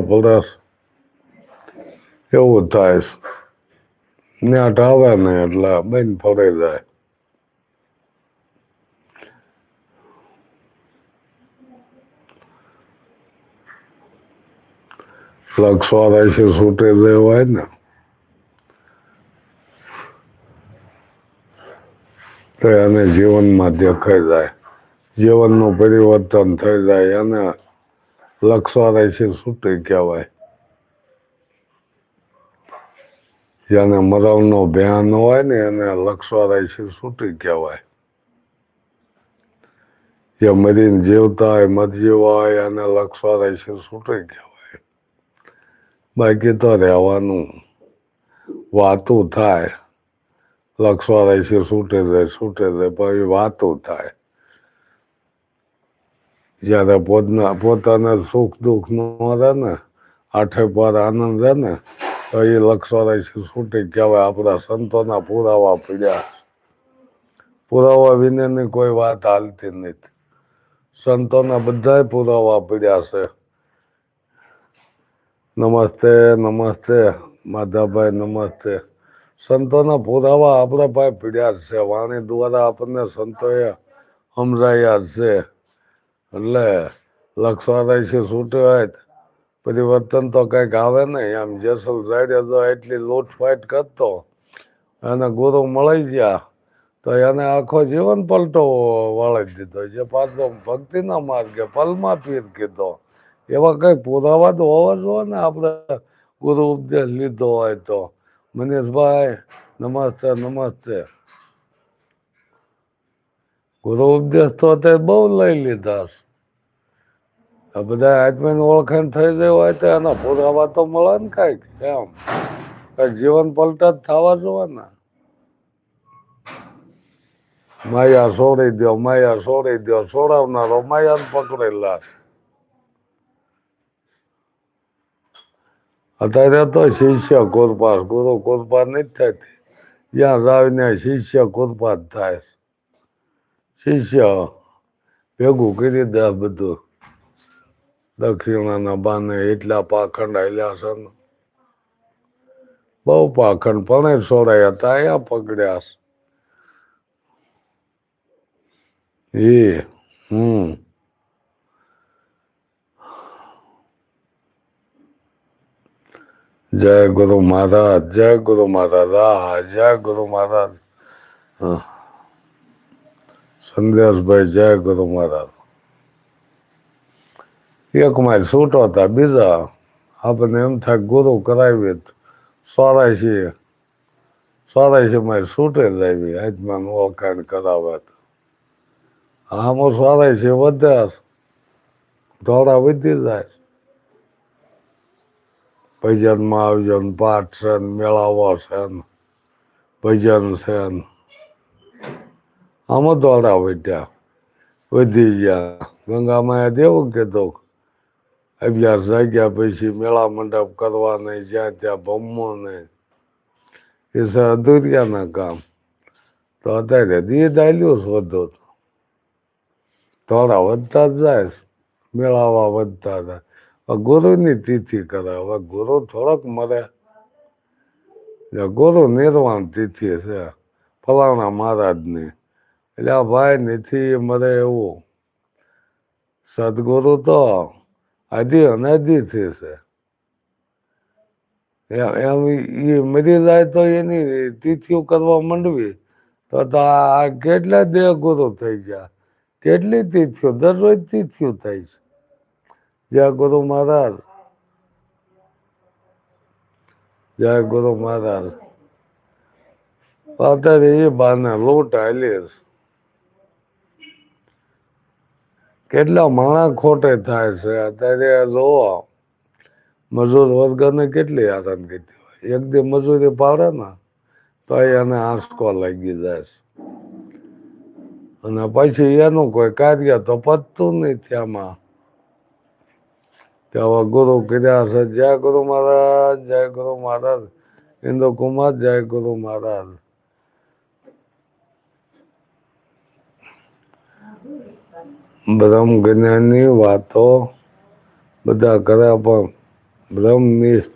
પડસ એવું થાય છે. ન્યાટ આવે ને એટલે બેન ફરી જાય. લક્ષવાળા છે, છૂટે હોય ને. તો એને જીવનમાં દેખાઈ જાય. જીવનનું પરિવર્તન થઈ જાય, એને છે છૂટી કહેવાય. જેને મરણનો ભ્યાન હોય ને એને છે છૂટી કહેવાય. જે મરીને જીવતા હોય મરજીવા હોય, એને છે છૂટી કહેવાય. બાકી તો રહેવાનું. વાતું થાય. લક્ષવાળા છે સૂટે જાય સૂટે જાય પછી વાતું થાય. જ્યારે પોતના પોતાને સુખ દુઃખ ન રહે ને, આઠે પર આનંદ રહે ને, તો એ લક્ષવાળા છે છૂટી કહેવાય આપણા સંતોના પુરાવા પીડ્યા. પુરાવા વિનાની કોઈ વાત હાલતી નથી. સંતોના બધાય પુરાવા પીડ્યા છે. નમસ્તે નમસ્તે, માધાભાઈ, નમસ્તે. સંતોના પુરાવા આપણા પાસે પીડ્યા છે. વાણી દ્વારા આપણને સંતોએ સમજાયા છે. એટલે લક્ષવાદાય છે, છૂટે હોય પરિવર્તન તો કંઈક આવે નહીં. આમ જેસલ સાઈડે તો એટલી લૂંટફાટ કરતો. અને ગુરુ મળી ગયા. તો એને આખો જીવન પલટો વાળી દીધો. જે પાછો ભક્તિના માર્ગે પલમાં પીર કીધો. એવા કઈ પુરાવા તો હોવા જોઈએ ને આપણે? ગુરુ ઉપદેશ લીધો હોય તો. મનીષભાઈ, નમસ્તે નમસ્તે. ગુરુ ઉપદેશ તો તે બહુ લઈ લીધા છે. બધા આત્માની ઓળખાણ થઈ જાય હોય તો એના પુરાવા તો મળે ને કાંઈક, એમ જીવન પલટા થવા જોવાના માયા છોડી દો માયા છોડી દો છોડાવનારો માયા પકડેલા અત્યારે તો શિષ્ય કુરપાસ, ગુરુ કુરપા નથી થતી જ્યાં જાવીને શિષ્ય કુરપા થાય. શિષ્ય ભેગું કરી દે બધું. દક્ષિણાના બાને એટલા પાખંડ હાલ્યા છે બહુ પાખંડ, પણ છોડાયા હતા અહીંયા પકડ્યા એ, હમ. જય ગુરુ મહારાજ, જય ગુરુ મહારાજ જય ગુરુ મહારાજ. હા. સંદેશભાઈ જય ગુરુ મહારાજ એક માઇલ છૂટો હતા, બીજા આપણને એમ થાય ગુરુ કરાવી સોરાશી સોરાશી મારી છૂટે જ આવી. આત્માનું ઓળખાણ કરાવે આમાં સોરાશી વધે ધોળા વધી જાય. ભજનમાં આવજો પાઠ છે મેળાવો છે ભજન છે આમાં દોડા વધ્યા વધી ગયા. ગંગામાએ દેવું કીધું અભ્યાસ જાગ્યા પછી મેળા મંડપ કરવા નહીં જ્યાં ત્યાં ભમવો નહીં એ છે અધૂરિયાના કામ. તો અત્યારે દીદ આલ્યું જ વધુ થોડા વધતા જ જાય. મેળાવા વધતા જાય. ગુરુની તિથિ કરાવે ગુરુ થોડોક મરે. ગુરુ નિર્વાણ તિથિ છે. ફલાણા મહારાજની. એટલે આ ભાઈ નથી મરે એવું સદગુરુ તો આદિ અનાદિથી છે એમ એ મરી જાય તો એની તિથિઓ કરવા માંડવી. તો આ કેટલા દેહ ગુરુ થઈ ગયા? કેટલી તિથિઓ? દરરોજ તિથિઓ થાય છે. જય ગુરુ મહારાજ. જય ગુરુ મહારાજ. અત્યારે એ બાને લોટ હાલી છે કેટલા માણા ખોટે થાય છે? અત્યારે જોવો મજૂર વર્ગને કેટલી આરામ કીધી હોય? એક દી મજૂરી પાડે ને, તો એને આંસકો લાગી જાય છે. અને પછી એનું કોઈ કાર્ય તો પતતું નહીં ત્યાંમાં ત્યાં ગુરુ કર્યા છે, જય ગુરુ મહારાજ, જય ગુરુ મહારાજ ઇન્દુ કુમાર જય ગુરુ મહારાજ. બ્રહ્મ જ્ઞાનની વાતો બધા કરે પણ બ્રહ્મનિષ્ઠ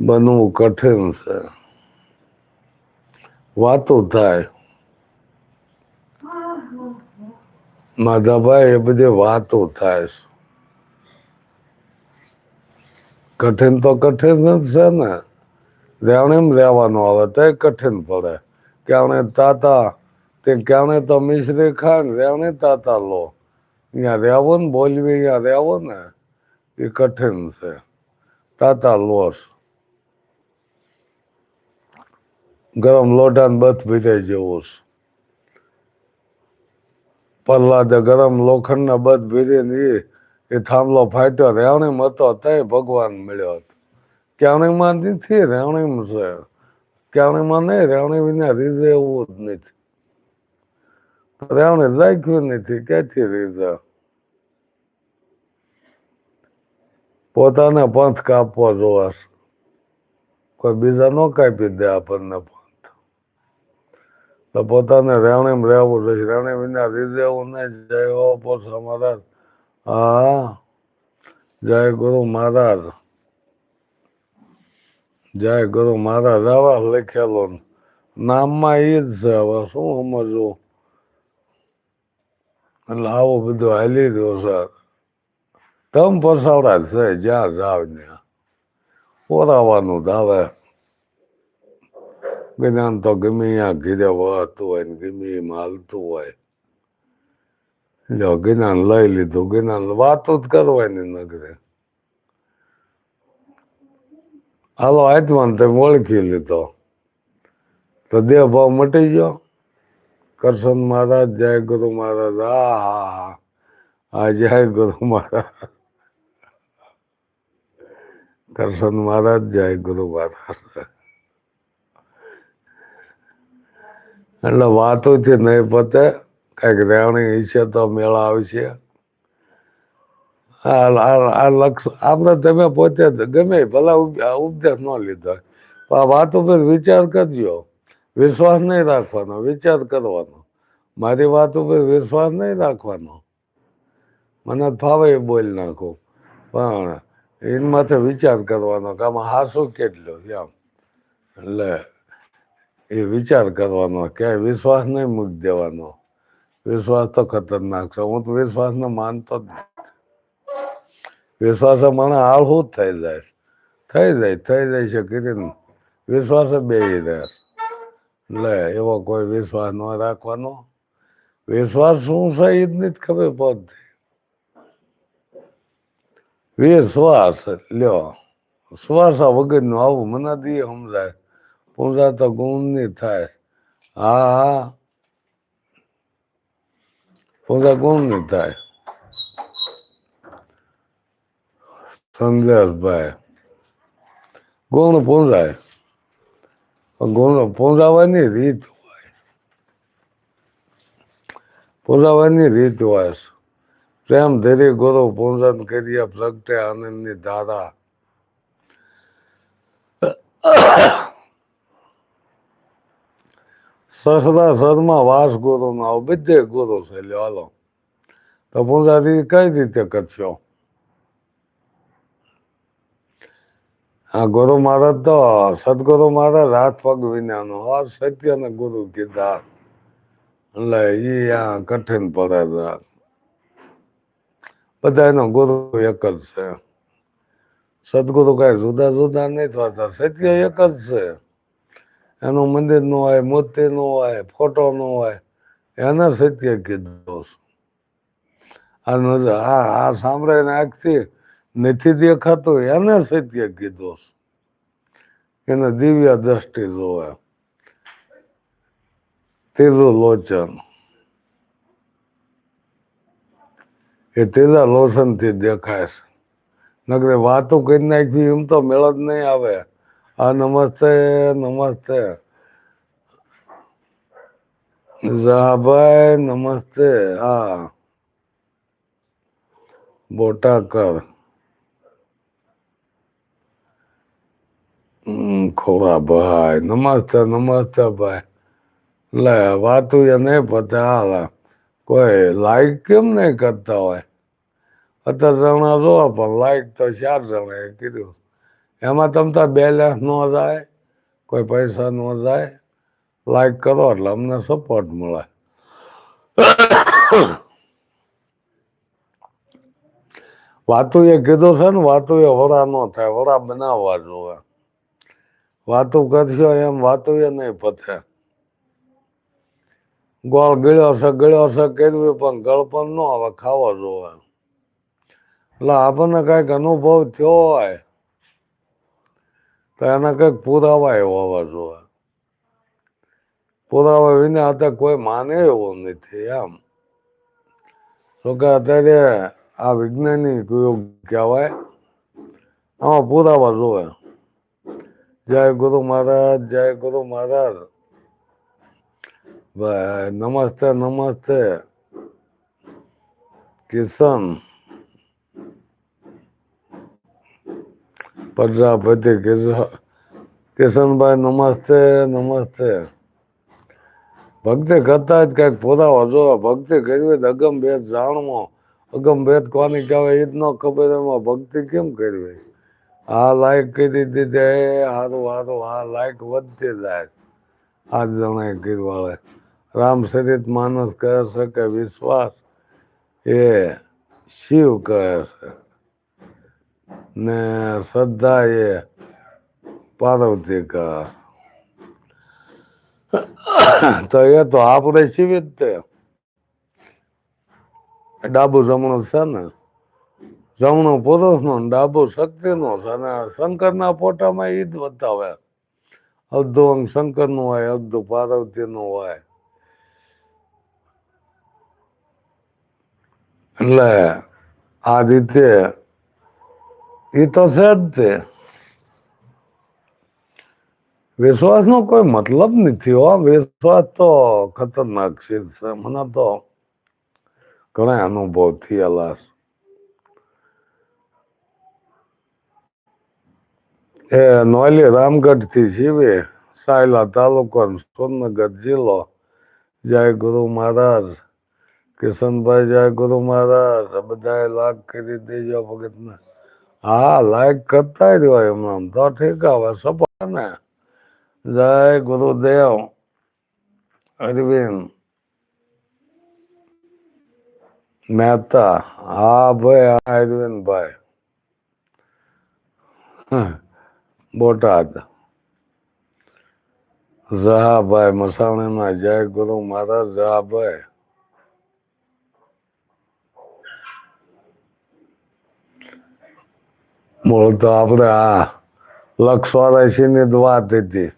બનવું કઠિન છે. વાતો થાય. માધાભાઈ, એ બધી વાતો થાય કઠિન તો કઠિન જ છે ને. રેવણીમ રહેવાનું આવે તો કઠિન પડે. ક્યાણે તાતા તે ક્યાણે તો મિશ્રી ખાન ને રેવણી તાતા લો. અહીંયા રહેવો ને બોલવી અહીંયા રહેવો ને, એ કઠિન છે. તાતા લોસ ગરમ લોઢા ને બથ ભીરાઈ જેવો છે પ્રહલાદે ગરમ લોખંડના બધ ભીરીને એ એ થાંભલો ફાટ્યો. રેવણીમાં હતો તે ભગવાન મળ્યો હતો. ક્યાણીમાં નથી રેવણીમ છે. માં નહીં રેવણી વિના રીઝે એવું જ નથી. રેવણી રાખ્યું નથી ક્યાંથી રીઝે પોતાને પંથ કાપવો જોવાશે કોઈ બીજા નો કાપી દે આપણને પંથ તો પોતાને રેવણીમ રહેવું જોઈએ રેવણી વિના રીઝે એવું નહીં જય હો પોષા મહારાજ હા જય ગુરુ મહારાજ જય ગુરુ મહારાજ આવા લખેલો નામમાં ઈ જ છે હવે શું સમજવું એટલે આવો બધો હાલી રહ્યું સર તમ પસાવડા છે, જ્યાં જાવ ત્યાં ઓરાવાનું ધાવે. જ્ઞાન તો ગમે ત્યાં ઘીરે વહતું હોય ને ગમે એમ હાલતું હોય. લ્યો જ્ઞાન લઈ લીધું જ્ઞાન વાતો જ કરવાની નગરે હાલો આત્માન તમે ઓળખી લીધો. તો દેહ ભાવ મટી ગયો? કરશન મહારાજ જય ગુરુ મહારાજ આ હા જય ગુરુ મહારાજ કરશન મહારાજ જય ગુરુ મહારાજ એટલે વાતોથી નહીં પતે, કંઈક રહેણી ઈચ્છે તો મેળા આવશે. આ લક્ષ આપણે તમે પોતે ગમે, ભલા ઉપ- ઉપદેશ ન લીધો આ વાતો પર વિચાર કરજો. વિશ્વાસ નહીં રાખવાનો, વિચાર કરવાનો. મારી વાત ઉપર વિશ્વાસ નહીં રાખવાનો. મને ફાવે એ બોલ નાખું. પણ એની માથે વિચાર કરવાનો કે આમાં હાસું કેટલું એમ. એટલે એ વિચાર કરવાનો ક્યાંય વિશ્વાસ નહીં મૂકી દેવાનો. વિશ્વાસ તો ખતરનાક છે. હું તો વિશ્વાસને માનતો જ વિશ્વાસ મને આળહું જ થઈ જાય થઈ જાય થઈ જાય છે કરીને વિશ્વાસ બે રહે લે, એવો કોઈ વિશ્વાસ ન રાખવાનો. વિશ્વાસ શું છે એ જ નથી ખબર પડતી. વિશ્વાસ, લ્યો. શ્વાસ વગરનું આવું મને દી સમજાય. પૂજા તો ગુણની થાય. હા હા. પૂજા ગુણની થાય. સંદેશભાઈ, ગુણ પૂંજાય. પણ ગુણ રીત હોય. પૂંજાવાની રીત હોય. પ્રેમ ધૈર્ય ગુરુ પૂજન કરીએ પ્રગટે આનંદની ધારા. સસરા સદમાં વાસ ગુરુ ના બધે ગુરુ છે. લ્યો, હાલો. તો પૂજારી કઈ રીતે કરશો હા ગુરુ મહારાજ તો સદગુરુ મહારાજ હાથ પગ વિનાનો આ સત્યને ગુરુ કીધા. એટલે એ આ કઠિન પડે બધા એનો ગુરુ એક જ છે. સદગુરુ કઈ જુદા જુદા નહીં થતા સત્ય એક જ છે. એનું મંદિરનું હોય, મૂર્તિ નું હોય, ફોટો નું હોય, એને સત્ય કીધું આ આ સાંભળીને આંખથી નથી દેખાતું, એને સત્ય કીધો એને દિવ્ય દ્રષ્ટિ જોવે. ત્રીજું લોચન એ તેજા લોચનથી દેખાય નકરે વાતો કરી નાખવી એમ તો મેળ જ નહીં આવે. આ નમસ્તે નમસ્તે. જહાભાઈ નમસ્તે. હા. બોટાકર. હમ, ખોરા ભાઈ નમસ્તે નમસ્તે ભાઈ. લે વાતું એ નહીં પતે હાલ. કોઈ લાઈક કેમ નહીં કરતા હોય? અત્યારે જણા જોવા પણ લાઈક તો ચાર જણાએ કીધું એમાં તમતા બેલેન્સ ન જાય કોઈ પૈસા ન જાય. લાઈક કરો એટલે અમને સપોર્ટ મળે. વાતું એ કીધું છે ને વાતું એ વડા ન થાય વડા બનાવવા જોવે. વાતું કરશો એમ વાતો નહીં પતે. ગોળ ગળ્યો છે ગળ્યો છે કરવી પણ ગળપણ ન આવે, ખાવા જોવે એટલે આપણને કંઈક અનુભવ થયો હોય, તો એના કંઈક પુરાવા એવો હોવા જોવે પુરાવા વિના અત્યારે કોઈ માને એવું નથી એમ. તો કે અત્યારે આ વૈજ્ઞાનિક યુગ કહેવાય, આમાં પુરાવા જોવે જય ગુરુ મહારાજ, જય ગુરુ મહારાજ. નમસ્તે નમસ્તે. કિશન. પ્રજાપતિ કિશન કિશનભાઈ, નમસ્તે નમસ્તે. ભક્તિ કરતા જ કંઈક પુરાવો જો ભક્તિ કરવી અગમભેદ અગમ ભેદ જાણવો. અગમ ભેદ કોની કહેવાય એ જ ન ખબર એમાં ભક્તિ કેમ કરવી? આ લાઈક કરી દીધી, હારું હારું, આ લાઈક વધતી જાય. આજ જણાએ કીધવાળે રામ સરિત માનસ કહે છે કે વિશ્વાસ એ શિવ કહે છે. ને શ્રદ્ધા એ પાર્વતી કહે. તો એ તો આપણે શિવી જ તે ડાબુ જમણું છે ને? જમણું પુરુષ ડાબો શક્તિનો અને શંકરના ફોટામાં એ જ બતાવે. અડધું અંગ શંકરનું હોય, અડધું પાર્વતી નું હોય. એટલે આ રીતે એ તો છે જ તે. વિશ્વાસનો કોઈ મતલબ નથી હો. વિશ્વાસ તો ખતરનાક છે. મને તો ઘણા અનુભવ થયેલા છે. એ નોલી રામગઢથી જીવે સાયલા તાલુકો ને સોનગઢ જિલ્લો. જય ગુરુ મહારાજ. કિશનભાઈ, જય ગુરુ મહારાજ. બધા લાખ કરી દેજો ભગત ને હા, લાઈક કરતા રહ્યો એમનામ. તો ઠીક આવે, સપોર્ટ ને. જય ગુરુદેવ. અરવિંદ. મહેતા. હા, ભાઈ, હા અરવિંદ ભાઈ બોટાદ. ઝહાભાઈ મસાણીના જય ગુરુ મહારાજ ઝહાભાઈ મૂળ તો આપણે આ લક્ષ ચોરાશી ની જ વાત હતી.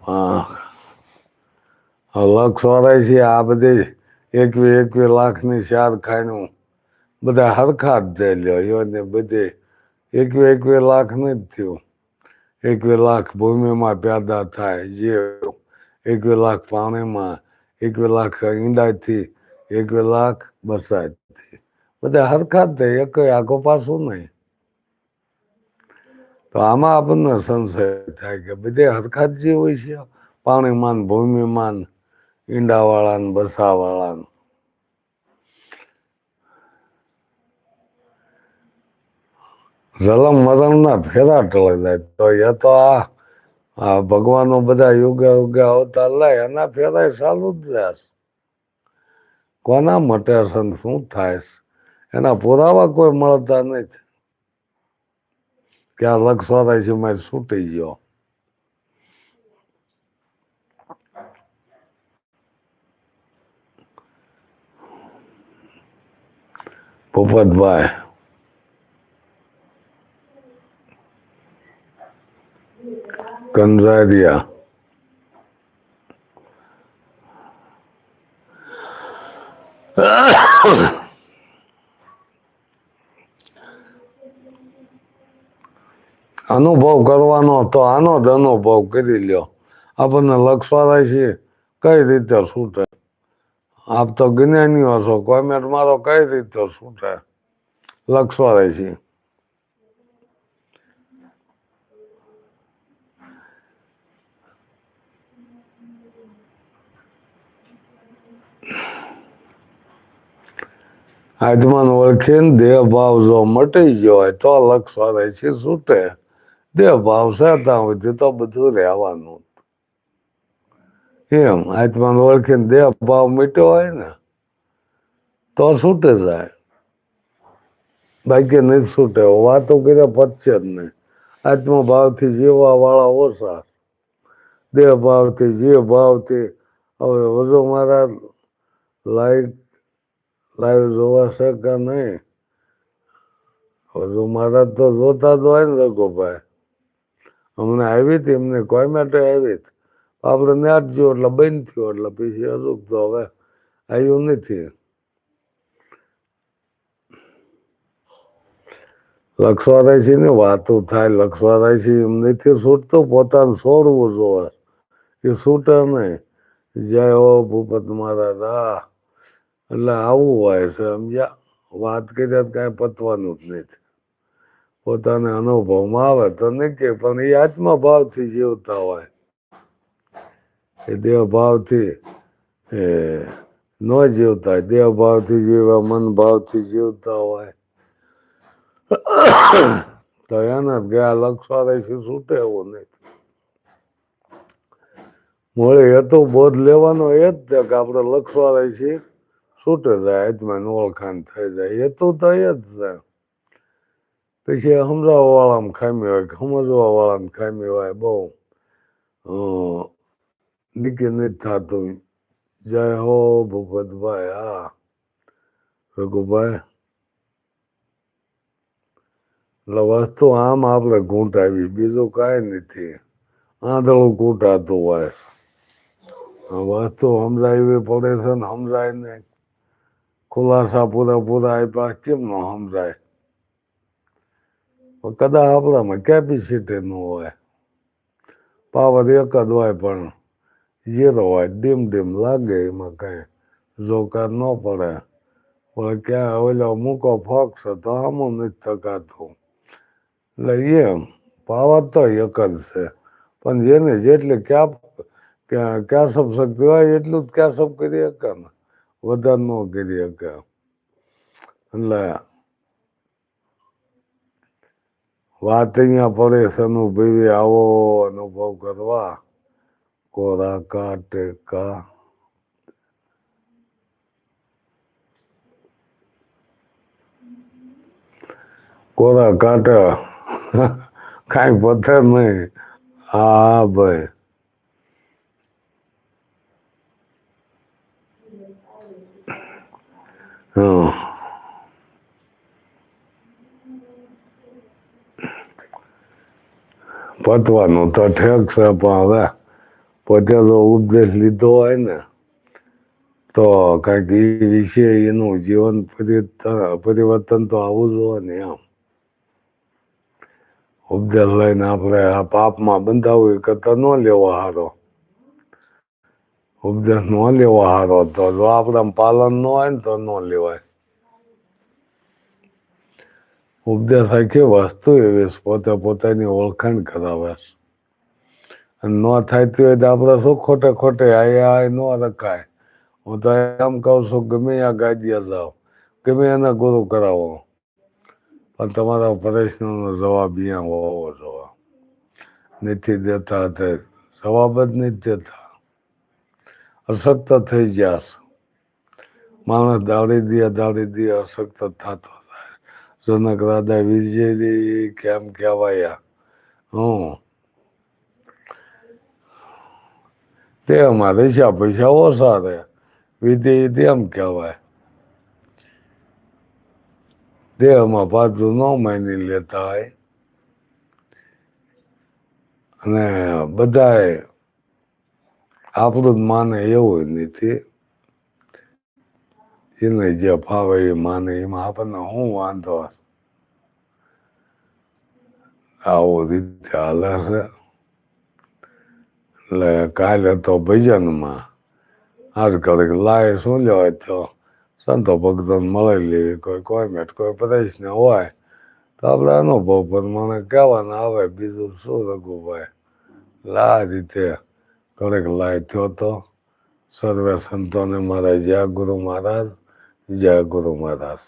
હા. લક્ષ ચોરાશી આ બધી એકવી એકવી લાખની ચાર ખાણું બધા હરખા જ દઈ લ્યો એને બધી એકવી એકવી લાખ નહીં જ થયું. એકવી લાખ ભૂમિમાં પેદા થાય જીવ એકવી લાખ પાણીમાં, એક લાખ ઈંડાથી એકવી લાખ બરસાતથી. બધા હરખાત થાય એક આખો પાછું નહીં. તો આમાં આપણને સંશય થાય કે બધે હરખાત જે હોય છે પાણીમાન ભૂમિમાન ઈંડાવાળા ને બસાવાળા ને જલમ મરણ ના ફેરા ટળી જાય. તો એ તો આ ભગવાનો બધા યુગે યુગે અવતાર લે એના ફેરા ચાલુ જ રહેશે કોના મટે છે શું થાય એના પુરાવા કોઈ મળતા નથી. કે આ લક્ષવારાય છે મારે છૂટી ગયો. પોપતભાઈ કંજારિયા અનુભવ કરવાનો તો આનો જ અનુભવ કરી લ્યો. આપણને લક્ષવારાય છે, કઈ રીતે છૂટે આપ તો જ્ઞાનીઓ છો કોમેન્ટ મારો કઈ રીતે છૂટે લક્ષવારાય છે. આત્માને ઓળખીને દેહ ભાવ જો મટી ગયો હોય તો લક્ષ છે છૂટે દેહ ભાવ સેતા હોય તો બધું રહેવાનું. એમ આત્માને ઓળખીને દેહ ભાવ મીટ્યો હોય ને, તો છૂટે જાય. બાકી નહીં છૂટે વાતો કર્યા પતશે જ નહીં. આત્મા ભાવથી જીવવા વાળા ઓછા. દેહ ભાવથી, જીવ ભાવથી. હવે વધુ મારા લાઈક લાઈવ જોવા શકે નહીં? વધુ મારા તો જોતા જ હોય ને રઘુભાઈ. અમને આવી હતી એમને કોઈ માટે આવી આપણે જ્યો એટલે બંધ થયો, એટલે પછી હજુ તો હવે આવ્યું નથી. લક્ષવાદાય છે ને વાતો થાય લક્ષવાદાય છે એમ નથી છૂટતું, પોતાને છોડવું જોવે. એ છૂટે નહીં. જય હો ભૂપત મહારાજ, હા. એટલે આવું હોય છે. સમજ્યા વાત કર્યા તો કાંઈ પતવાનું જ નથી પોતાને અનુભવમાં આવે તો કે, પણ એ આત્મભાવથી જીવતા હોય. એ દેહ ભાવથી એ ન જીવતા હોય. દેહ ભાવથી જીવવા મન ભાવથી જીવતા હોય. તો એને ગયા લક્ષવાળાથી છૂટે એવું નહીં. મળે એ તો બોધ લેવાનો એ જ છે કે આપણે લક્ષવાળા છીએ છૂટે જાય આત્માની ઓળખાણ થઈ જાય એ તો એ જ છે પછી સમજાવવા વાળામાં ખામી હોય સમજવા વાળામાં ખામી હોય બહુ નીકળી નથી થતું જય હો ભૂપતભાઈ હા રઘુભાઈ વસ્તુ આમ આપણે ઘૂંટ આવી બીજું કાંઈ નથી આંધળું ઘૂંટાતું હોય વસ્તુ સમજાવી પડે છે ને સમજાય નહીં ખુલાસા પૂરા પૂરા આપ્યા, કેમ ન સમજાય? કદાચ આપણામાં કેપેસિટી ન હોય. પાવર એક જ હોય પણ ઝીરો હોય, ડીમ ડીમ લાગે એમાં કઈ જોકાર ન પડે. પણ ક્યાં ઓલો મૂકો ફોક્સ તો આમું નથી થકાતું. એટલે એમ, પાવર તો એક જ છે. પણ જેને જેટલી ક્યાં ક્યાં સબ શક્તિ હોય એટલું જ ક્યાં સબ કરી શકે ને વધારે ન કરી શકે એટલે વાત અહીંયા પડે અનુભવી આવો અનુભવ કરવા કોરા કા ટેકા કોરા કાંટા કાંઈ પથ્થર નહીં હા ભાઈ પતવાનું તો ઠેક છે, પણ હવે પોતે તો ઉપદેશ લીધો હોય ને, તો કાંઈક એ વિશે એનું જીવન પરિવર્તન તો જ હોય ને એમ. ઉપદેશ લઈને આપણે આ પાપમાં બંધાવું કરતા ન લેવો હારો. ઉપદેશ ન લેવો હારો તો જો આપણા પાલન ન હોય ને તો ન લેવાય ઉપદેશ આખી વસ્તુ એવી પોતે પોતાની ઓળખાણ કરાવે ન હોય તો આપણે શું ખોટે ખોટે આયા ન રખાય હું તો એમ કહું છું ગમે આ ગાદીએ જાઓ ગમે એના ગુરુ કરાવો પણ તમારા પ્રશ્નનો જવાબ અહીંયા હોવો જોઈએ નથી દેતા જવાબ જ નથી દેતા અશક્ત થઈ ગયા માણસ દાવડી દિયા દાવડી દિયા અશક્ત થતો થાય જનક રાધા વિજય કેમ કહેવાયા? હું તે અમારે પૈસા પૈસા ઓછા રહે વિધેય તેમ કહેવાય. દેહમાં પાછું ન માની લેતા હોય. અને બધાએ આપણું જ માને એવું નથી. એને જે ફાવે એ માને, એમાં આપણને શું વાંધો? આવો રીતે હાલે છે. એટલે કાલે તો ભજનમાં આજકાલ લાય શું લેવાય તો સંતો ભક્તોને મળી લેવી કોઈ કોઈ મેટ, કોઈ પ્રદેશને હોય. તો આપણે અનુભવ પ્રમાણે કહેવાના આવે, બીજું શું રઘુભાઈ? એટલે રીતે ઘડીક લાય હતો સર્વે સંતોને મારા જય ગુરુ મહારાજ જય ગુરુ મહારાજ.